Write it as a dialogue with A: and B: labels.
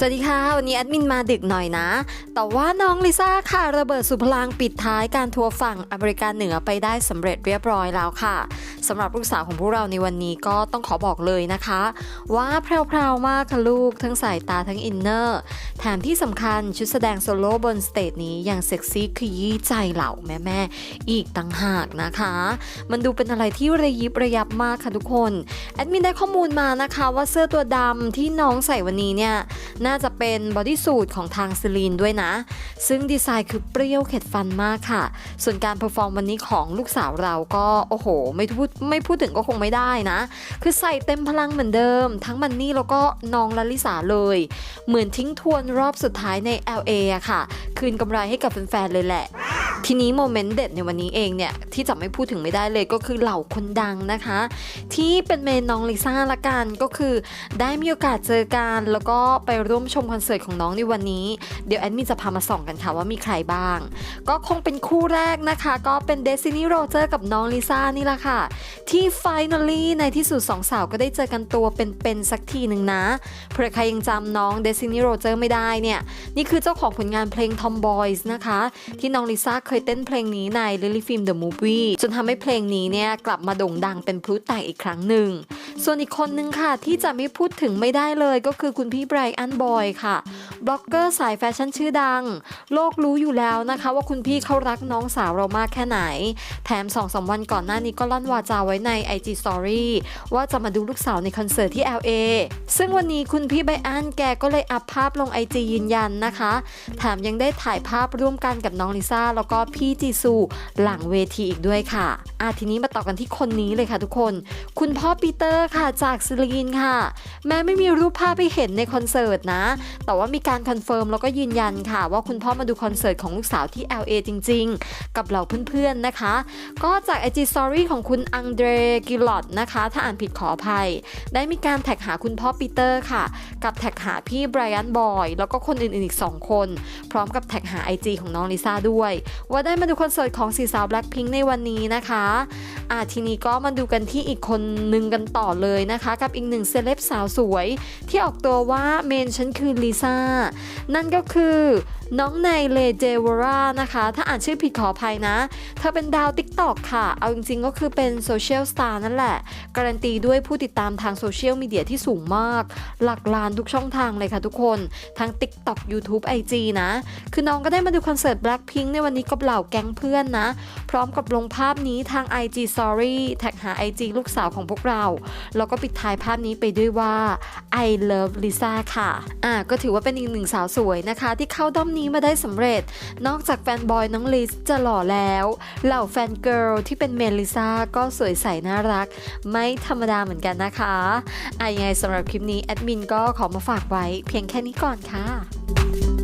A: สวัสดีค่ะ วันนี้แอดมินมาดึกหน่อยนะ แต่ว่าน้องลิซ่าค่ะ ระเบิดสุพลังปิดท้ายการทัวร์ฝั่งอเมริกาเหนือไปได้สำเร็จเรียบร้อยแล้วค่ะ สำหรับลูกสาวของพวกเราในวันนี้ก็ต้องขอบอกเลยนะคะ ว่าแพรวๆมากค่ะลูก ทั้งสายตาทั้งอินเนอร์แถมที่สำคัญชุดแสดงโซโล่บนสเตจนี้อยังเซ็กซี่ขยี้ใจเหล่าแม่ๆอีกต่างหากนะคะ มันดูเป็นอะไรที่ระยิบระยับมากค่ะทุกคนแอดมินได้ข้อมูลมานะคะว่าเสื้อตัวดำที่น้องใส่วันนี้เนี่ยน่าจะเป็นบอดี้สูทของทางซิลีนด้วยนะ ซึ่งดีไซน์คือเปรี้ยวเข็ดฟันมากค่ะ ส่วนการเพอร์ฟอร์มวันนี้ของลูกสาวเราก็โอ้โห ไม่พูดไม่พูดถึงก็คงไม่ได้นะ คือใส่เต็มพลังเหมือนเดิม ทั้งมันนี่แล้วก็น้องลลิสาเลย เหมือนทิ้งทวนรอบสุดท้ายใน LA อะค่ะ คืนกำไรให้กับแฟนๆเลยแหละ ทีนี้โมเมนต์เด็ดในวันนี้เองเนี่ย ที่จะไม่พูดถึงไม่ได้เลยก็คือเหล่าคนดังนะคะ ที่เป็นเมนน้องลิซ่าละกันก็คือได้มีโอกาสเจอกันแล้วก็ไปร่วมชมคอนเสิร์ตของน้องในวันนี้ เดี๋ยวแอดมินจะพามาส่องกันค่ะว่ามีใครบ้าง ก็คงเป็นคู่แรกนะคะ ก็เป็นเดซินี่โรเจอร์กับน้องลิซ่านี่แหละค่ะ ที่ finally ในที่สุดสองสาวก็ได้เจอกันตัวเป็นๆสักทีหนึ่งนะเผื่อใครยังจำน้องเดซินี่โรเจอร์ไม่ได้เนี่ยนี่คือเจ้าของผลงานเพลง Tomboys นะคะ ที่น้องลิซ่าเคยเต้นเพลงนี้ใน Lily Film The Movie จนทำให้เพลงนี้เนี่ยกลับมาโด่งดังเป็นพลุแตกอีกครั้งหนึ่ง ส่วนอีกคนนึงค่ะที่จะไม่พูดถึงไม่ได้เลยก็คือคุณพี่ไบรอันบอยค่ะ บล็อกเกอร์สายแฟชั่นชื่อดัง โลกรู้อยู่แล้วนะคะว่าคุณพี่เขารักน้องสาวเรามากแค่ไหน แถม2อสวันก่อนหน้านี้ก็ลั่นวาจาไว้ใน IG Story ว่าจะมาดูลูกสาวในคอนเสิร์ตที่ LA ซึ่งวันนี้คุณพี่ไบรอันแกก็เลยอัพภาพลง IG ยืนยันนะคะ แถมยังได้ถ่ายภาพร่วมกันกับน้องลิซ่าแล้วก็พี่จีซูหลังเวทีอีกด้วยค่ะอะทีนี้มาต่อกันที่คนนี้เลยค่ะทุกคน คุณพ่อปีเตอร์ค่ะจากซิลีนค่ะ แม้ไม่มีรูปภาพให้เห็นในคอนเสิร์ตนะ แต่ว่ามีการคอนเฟิร์มแล้วก็ยืนยันค่ะ ว่าคุณพ่อมาดูคอนเสิร์ตของลูกสาวที่ LA จริง ๆ กับเหล่าเพื่อนๆนะคะ ก็จาก IG Story ของคุณอังเดรกิลอดนะคะ ถ้าอ่านผิดขออภัย ได้มีการแท็กหาคุณพ่อปีเตอร์ค่ะ กับแท็กหาพี่ไบรอันบอย แล้วก็คนอื่นๆอีก 2 คน พร้อมกับแท็กหา IG ของน้องลิซ่าด้วย ว่าได้มาดูคอนเสิร์ตของสีสาว Blackpink ในวันนี้นะคะอะทีนี้ก็มาดูกันที่อีกคนหนึ่งกันต่อเลยนะคะกับอีกหนึ่งเซเลบสาวสวย ที่ออกตัวว่าเมนฉันคือลิซ่า นั่นก็คือน้องในเลเจวรานะคะ ถ้าอ่านชื่อผิดขออภัยนะ เธอเป็นดาวติ๊กตอกค่ะ เอาจริงๆก็คือเป็นโซเชียลสตาร์นั่นแหละ การันตีด้วยผู้ติดตามทางโซเชียลมีเดียที่สูงมาก หลักล้านทุกช่องทางเลยค่ะทุกคน ทั้ง TikTok YouTube IG นะ คือน้องก็ได้มาดูคอนเสิร์ต Blackpink ในวันนี้กับเหล่าแก๊งเพื่อนนะ พร้อมกับลงภาพนี้ทาง IG Story แท็กหา IG ลูกสาวของพวกเราแล้วก็ปิดท้ายภาพนี้ไปด้วยว่า I love Lisa ค่ะอะก็ถือว่าเป็นอีกหนึ่งสาวสวยนะคะ ที่เข้าด้อมนี้มาได้สำเร็จ นอกจากแฟนบอยน้องลิซจะหล่อแล้วเหล่าแฟนเกิร์ลที่เป็นเมลิซ่าก็สวยใสน่ารัก ไม่ธรรมดาเหมือนกันนะคะอะยังไงสำหรับคลิปนี้แอดมินก็ขอมาฝากไว้เพียงแค่นี้ก่อนค่ะ